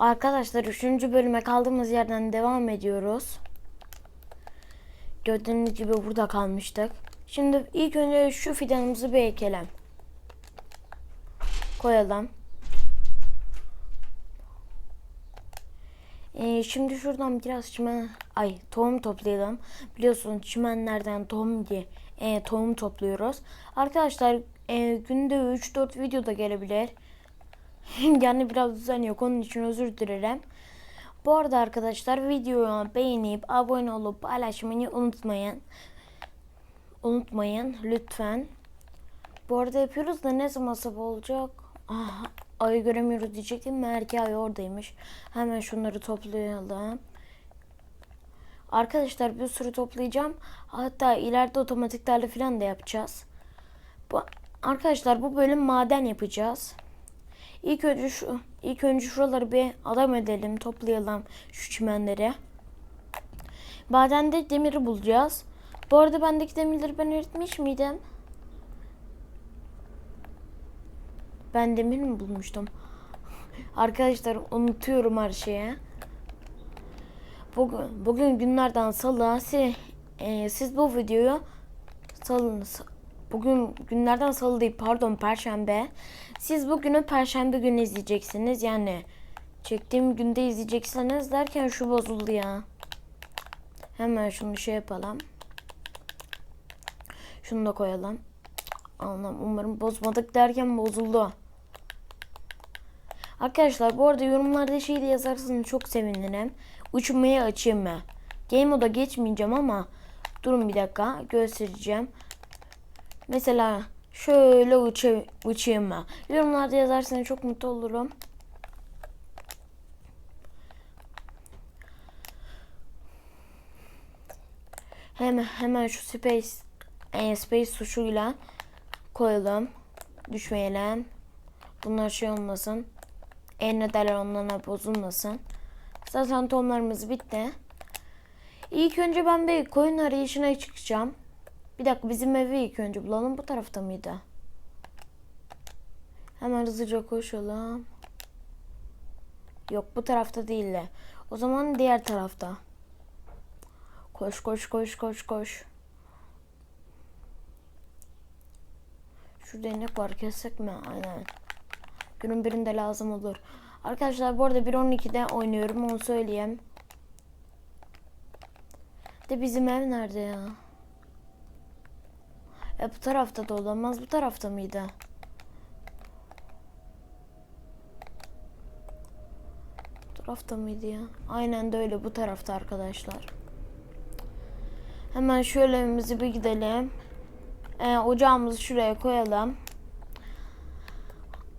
Arkadaşlar 3. bölüme kaldığımız yerden devam ediyoruz. Gördüğünüz gibi burada kalmıştık. Şimdi ilk önce şu fidanımızı bir ekelim. Koyalım. Ee, şimdi şuradan biraz çimen, ay tohum toplayalım. Biliyorsunuz çimenlerden tohum diye e, tohum topluyoruz. Arkadaşlar e, günde 3-4 video da gelebilir. yani biraz düzen yok onun için özür dilerim. Bu arada arkadaşlar videoyu beğenip abone olup paylaşmayı unutmayın. Unutmayın lütfen. Bu arada yapıyoruz da ne zaman sabah olacak? Ah, ayı göremiyoruz diyecektim. Meğer ki ay oradaymış. Hemen şunları toplayalım. Arkadaşlar bir sürü toplayacağım. Hatta ileride otomatiklerle falan da yapacağız. Bu, arkadaşlar bu bölüm maden yapacağız. İlk önce şu ilk önce şuraları bir adam edelim, toplayalım şu çimenleri. Madende demiri bulacağız. Bu arada bendeki demirleri ben eritmiş miydim? Ben demir mi bulmuştum? Arkadaşlar unutuyorum her şeyi. Bugün, bugün günlerden salı. Siz, e, siz bu videoyu salı, bugün günlerden salı değil pardon perşembe. Siz bugünü perşembe günü izleyeceksiniz. Yani çektiğim günde izleyeceksiniz derken şu bozuldu ya. Hemen şunu şey yapalım. Şunu da koyalım. Allah'ım umarım bozmadık derken bozuldu. Arkadaşlar bu arada yorumlarda şey de yazarsanız çok sevinirim. Uçmayı açayım mı? Game moda geçmeyeceğim ama durun bir dakika göstereceğim. Mesela şöyle uça, uçayım mı? Yorumlarda yazarsanız çok mutlu olurum. Hemen hemen şu space e, space tuşuyla koyalım. Düşmeyelim. Bunlar şey olmasın. En nedeler onlarla bozulmasın. Zaten tohumlarımız bitti. İlk önce ben bir koyun arayışına çıkacağım. Bir dakika bizim evi ilk önce bulalım. Bu tarafta mıydı? Hemen hızlıca koşalım. Yok bu tarafta değil de. O zaman diğer tarafta. Koş koş koş koş koş. Şurada inek var kessek mi? Aynen. Günün birinde lazım olur. Arkadaşlar bu arada 1.12'de oynuyorum onu söyleyeyim. De bizim ev nerede ya? E bu tarafta da olamaz. Bu tarafta mıydı? Bu tarafta mıydı ya? Aynen de öyle bu tarafta arkadaşlar. Hemen şöyle evimizi bir gidelim. E, ocağımızı şuraya koyalım.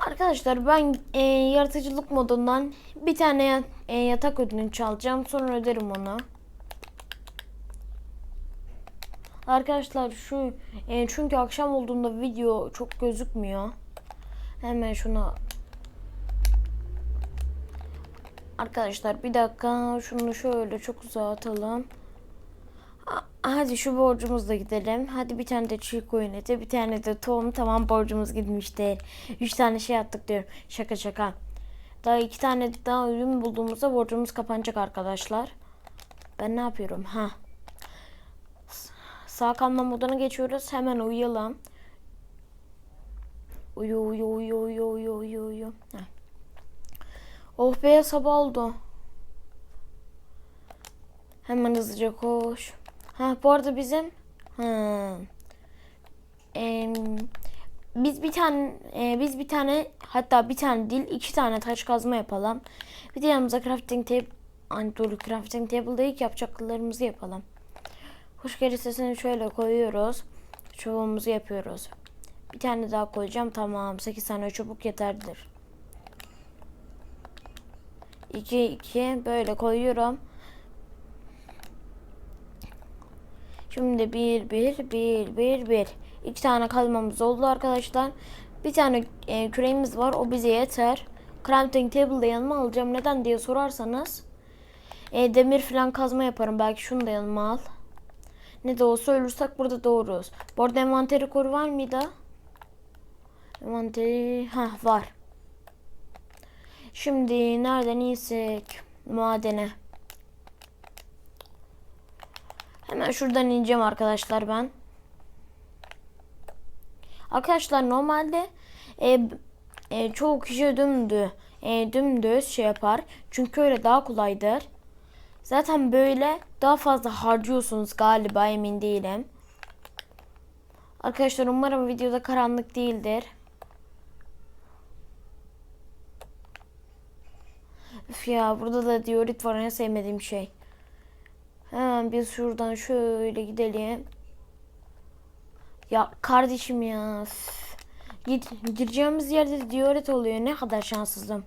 Arkadaşlar ben e, yaratıcılık modundan bir tane e, yatak ödünç alacağım. Sonra öderim onu. Arkadaşlar şu e, çünkü akşam olduğunda video çok gözükmüyor. Hemen şunu Arkadaşlar bir dakika şunu şöyle çok uzağa atalım. A- Hadi şu borcumuzla gidelim. Hadi bir tane de çiğ koyun eti, bir tane de tohum. Tamam borcumuz gitmiştir. Üç tane şey attık diyorum. Şaka şaka. Daha iki tane daha ürün bulduğumuzda borcumuz kapanacak arkadaşlar. Ben ne yapıyorum? Ha. Sağ kalma moduna geçiyoruz. Hemen uyuyalım. Uyu uyu uyu uyu uyu uyu uyu. Oh be sabah oldu. Hemen hızlıca koş. Ha bu arada bizim ha, em, biz bir tane e, biz bir tane hatta bir tane değil iki tane taş kazma yapalım. Bir de yanımıza crafting table hani dur crafting table'da ilk yapacaklarımızı yapalım. Hoş geri sesini şöyle koyuyoruz. Çubuğumuzu yapıyoruz. Bir tane daha koyacağım. Tamam. 8 tane çubuk yeterlidir. 2 2 böyle koyuyorum. Şimdi 1 1 1 1 1 İki tane kazmamız oldu arkadaşlar. Bir tane e, küreğimiz var. O bize yeter. Crafting table da yanıma alacağım. Neden diye sorarsanız e, demir falan kazma yaparım. Belki şunu da yanıma al. Ne de olsa ölürsek burada doğuruz. Bu arada envanteri koru var mıydı? Envanteri ha var. Şimdi nereden insek? Madene. Hemen şuradan ineceğim arkadaşlar ben. Arkadaşlar normalde e, e, çoğu kişi dümdü, e, dümdüz şey yapar. Çünkü öyle daha kolaydır. Zaten böyle daha fazla harcıyorsunuz galiba emin değilim. Arkadaşlar umarım videoda karanlık değildir. Üf ya burada da diorit var en sevmediğim şey. Hemen biz şuradan şöyle gidelim. Ya kardeşim ya. Git, gireceğimiz yerde diorit oluyor. Ne kadar şanssızım.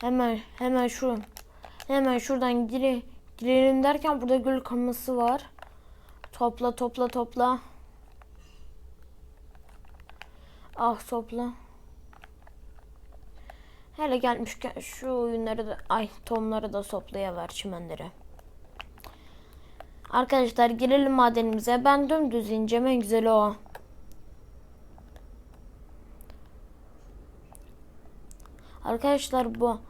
Hemen hemen şu hemen şuradan gire, girelim derken burada gül kırmızısı var. Topla topla topla. Ah topla. Hele gelmişken şu oyunları da ay tomları da toplayıver çimenleri. Arkadaşlar girelim madenimize. Ben dümdüz ineceğim en güzeli o. Arkadaşlar bu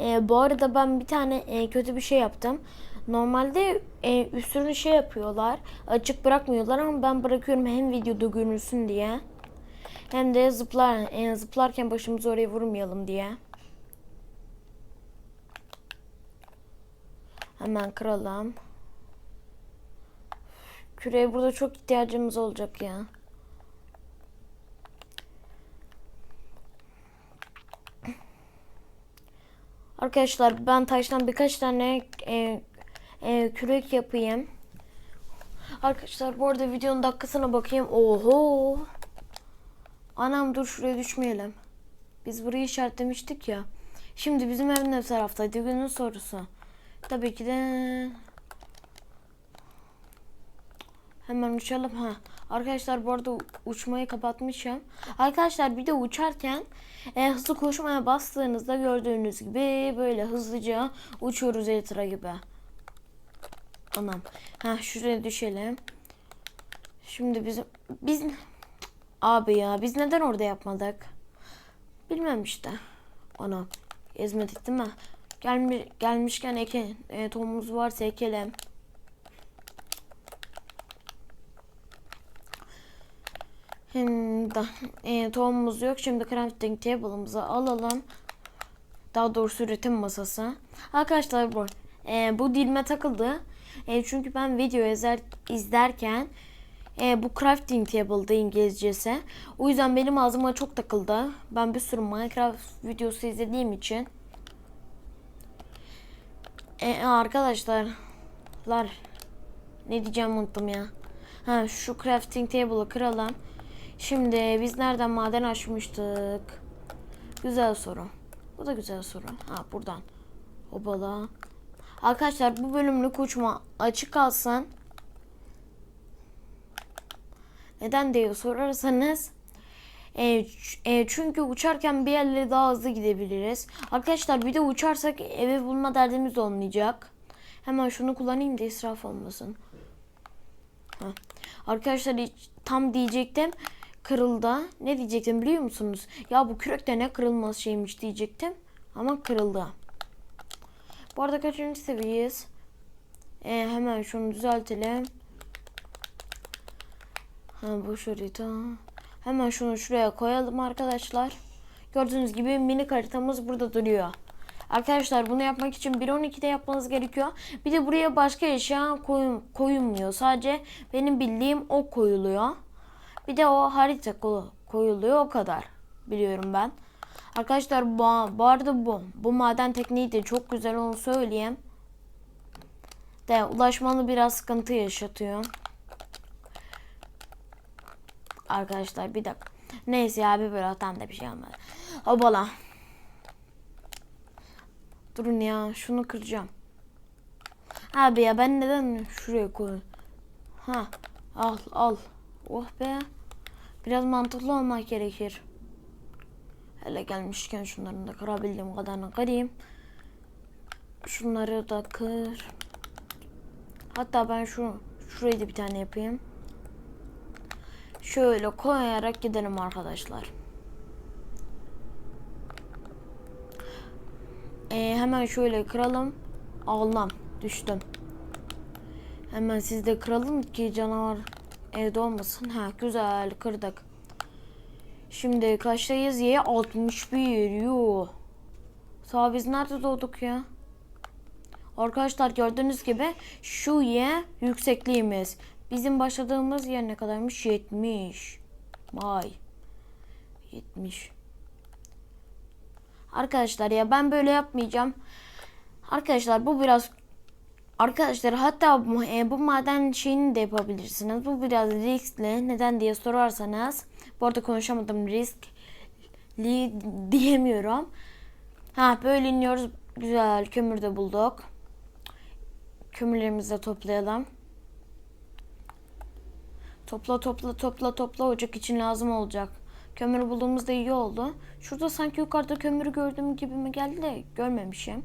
e, bu arada ben bir tane e, kötü bir şey yaptım. Normalde e, üstünü şey yapıyorlar. Açık bırakmıyorlar ama ben bırakıyorum hem videoda görünsün diye. Hem de zıplar, e, zıplarken başımızı oraya vurmayalım diye. Hemen kıralım. Küreye burada çok ihtiyacımız olacak ya. Arkadaşlar ben taştan birkaç tane e, e, kürek yapayım. Arkadaşlar bu arada videonun dakikasına bakayım. Oho. Anam dur şuraya düşmeyelim. Biz burayı işaretlemiştik ya. Şimdi bizim ev ne taraftaydı günün sorusu. Tabii ki de hemen uçalım ha. Arkadaşlar bu arada uçmayı kapatmışım. Arkadaşlar bir de uçarken e, hızlı koşmaya bastığınızda gördüğünüz gibi böyle hızlıca uçuyoruz Elitra gibi. Anam. Ha şuraya düşelim. Şimdi bizim biz abi ya biz neden orada yapmadık? Bilmem işte. Ana ezmedik değil mi? Gelmiş, gelmişken eke, e, tohumumuz varsa ekelim. Hem da e, tohumumuz yok. Şimdi crafting table'ımızı alalım. Daha doğrusu üretim masası. Arkadaşlar bu e, bu dilime takıldı. E, çünkü ben video izler, izlerken e, bu crafting table'da İngilizcesi. O yüzden benim ağzıma çok takıldı. Ben bir sürü Minecraft videosu izlediğim için. E, arkadaşlar lar ne diyeceğim unuttum ya. Ha şu crafting table'ı kıralım. Şimdi biz nereden maden açmıştık? Güzel soru. Bu da güzel soru. Ha buradan. Obala. Arkadaşlar bu bölümlük uçma açık kalsın. Neden diye sorarsanız e, e, çünkü uçarken bir yerlere daha hızlı gidebiliriz. Arkadaşlar bir de uçarsak evi bulma derdimiz olmayacak. Hemen şunu kullanayım da israf olmasın. Heh. Arkadaşlar tam diyecektim kırıldı. Ne diyecektim biliyor musunuz? Ya bu kürek de ne kırılmaz şeymiş diyecektim. Ama kırıldı. Bu arada kaçıncı seviyeyiz? E, hemen şunu düzeltelim. Ha, bu harita. Hemen şunu şuraya koyalım arkadaşlar. Gördüğünüz gibi minik haritamız burada duruyor. Arkadaşlar bunu yapmak için 1.12'de yapmanız gerekiyor. Bir de buraya başka eşya koyun, koyulmuyor. Sadece benim bildiğim o koyuluyor. Bir de o harita ko- koyuluyor o kadar. Biliyorum ben. Arkadaşlar bu, bu arada bu, bu maden tekniği de çok güzel onu söyleyeyim. De ulaşmanı biraz sıkıntı yaşatıyor. Arkadaşlar bir dakika. Neyse ya bir tam da bir şey olmadı. Obala. Durun ya şunu kıracağım. Abi ya ben neden şuraya koy? Ha al al. Oh be. Biraz mantıklı olmak gerekir. Hele gelmişken şunların da kırabildiğim kadarını kırayım. Şunları da kır. Hatta ben şu şurayı da bir tane yapayım. Şöyle koyarak gidelim arkadaşlar. e, hemen şöyle kıralım. Allah'ım düştüm. Hemen siz de kıralım ki canavar evde olmasın. Ha güzel kırdık. Şimdi kaçtayız? Y 61. Yuh. Sağ biz nerede doğduk ya? Arkadaşlar gördüğünüz gibi şu Y yüksekliğimiz. Bizim başladığımız yer ne kadarmış? 70. Vay. 70. Arkadaşlar ya ben böyle yapmayacağım. Arkadaşlar bu biraz Arkadaşlar hatta bu, e, bu maden şeyini de yapabilirsiniz. Bu biraz riskli. Neden diye sorarsanız. Bu arada konuşamadım riskli diyemiyorum. Ha böyle iniyoruz. Güzel kömür de bulduk. Kömürlerimizi de toplayalım. Topla topla topla topla ocak için lazım olacak. Kömür bulduğumuzda iyi oldu. Şurada sanki yukarıda kömürü gördüğüm gibi mi geldi de görmemişim.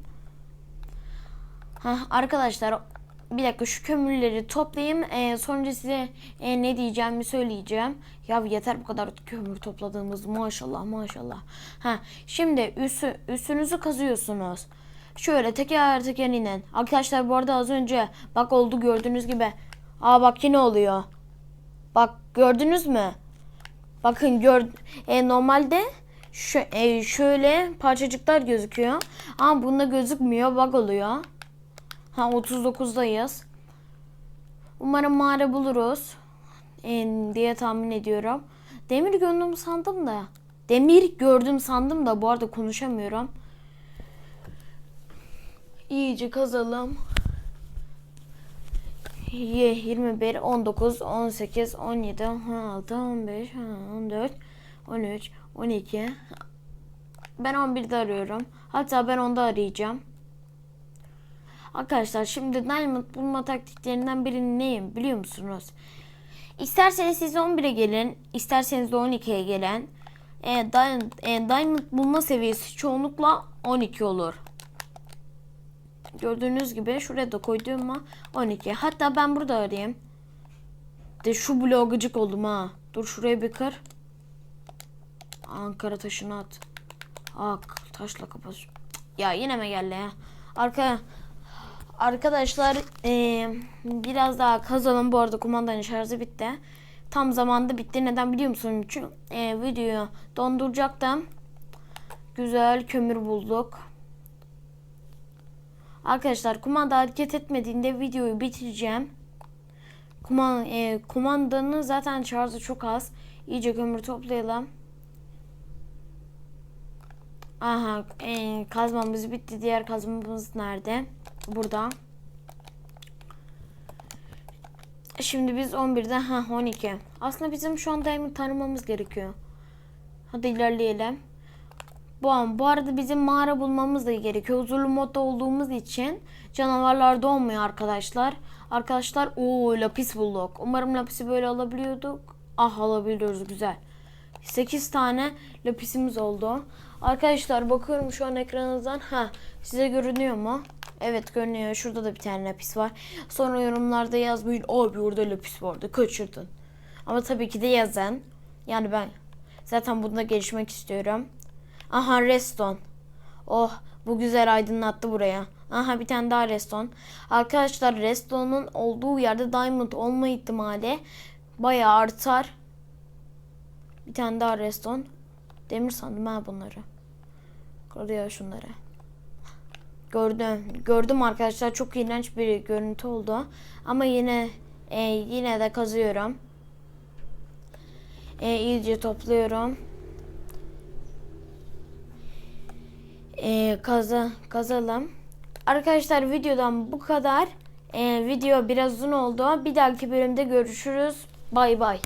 Hah, arkadaşlar bir dakika şu kömürleri toplayayım. Ee, sonra size e, ne diyeceğimi söyleyeceğim. Ya yeter bu kadar kömür topladığımız maşallah maşallah. Ha, şimdi üstü, üstünüzü kazıyorsunuz. Şöyle teker teker inin. Arkadaşlar bu arada az önce bak oldu gördüğünüz gibi. Aa bak yine oluyor. Bak gördünüz mü? Bakın gör e, normalde şu, e, şöyle parçacıklar gözüküyor. Ama bunda gözükmüyor. Bak oluyor. Ha 39'dayız. Umarım mağara buluruz. E, diye tahmin ediyorum. Demir gördüm sandım da. Demir gördüm sandım da bu arada konuşamıyorum. İyice kazalım. 21, 19, 18, 17, 16, 15, 14, 13, 12. Ben 11'de arıyorum. Hatta ben onda arayacağım. Arkadaşlar şimdi Diamond bulma taktiklerinden birini neyim biliyor musunuz? İsterseniz siz 11'e gelin, isterseniz de 12'ye gelin. E, Diamond, e, Diamond bulma seviyesi çoğunlukla 12 olur. Gördüğünüz gibi şuraya da koyduğuma 12. Hatta ben burada arayayım. De şu bloğa gıcık oldum ha. Dur şuraya bir kır. Ankara taşını at. Ak taşla kapat. Ya yine mi geldi ya? Arka Arkadaşlar eee, biraz daha kazalım. Bu arada kumandanın şarjı bitti. Tam zamanda bitti. Neden biliyor musun? Çünkü eee, videoyu donduracaktım. Güzel kömür bulduk. Arkadaşlar kumanda hareket etmediğinde videoyu bitireceğim. Kuman, e, kumandanın zaten şarjı çok az. İyice kömür toplayalım. Aha e, kazmamız bitti. Diğer kazmamız nerede? Burada. Şimdi biz 11'de ha 12. Aslında bizim şu an diamond tanımamız gerekiyor. Hadi ilerleyelim. Bu an bu arada bizim mağara bulmamız da gerekiyor. Huzurlu modda olduğumuz için canavarlar doğmuyor arkadaşlar. Arkadaşlar o lapis bulduk. Umarım lapisi böyle alabiliyorduk. Ah alabiliyoruz güzel. 8 tane lapisimiz oldu. Arkadaşlar bakıyorum şu an ekranınızdan. Ha size görünüyor mu? Evet görünüyor. Şurada da bir tane lapis var. Sonra yorumlarda yazmayın. Abi orada lapis vardı. Kaçırdın. Ama tabii ki de yazın. Yani ben zaten bunda gelişmek istiyorum. Aha reston. Oh bu güzel aydınlattı buraya. Aha bir tane daha reston. Arkadaşlar restonun olduğu yerde diamond olma ihtimali bayağı artar. Bir tane daha reston. Demir sandım ha bunları. Koruyor şunları. Gördüm. Gördüm arkadaşlar çok iğrenç bir görüntü oldu. Ama yine e, yine de kazıyorum. E, iyice topluyorum. e, kaza, kazalım. Arkadaşlar videodan bu kadar. E, video biraz uzun oldu. Bir dahaki bölümde görüşürüz. Bay bay.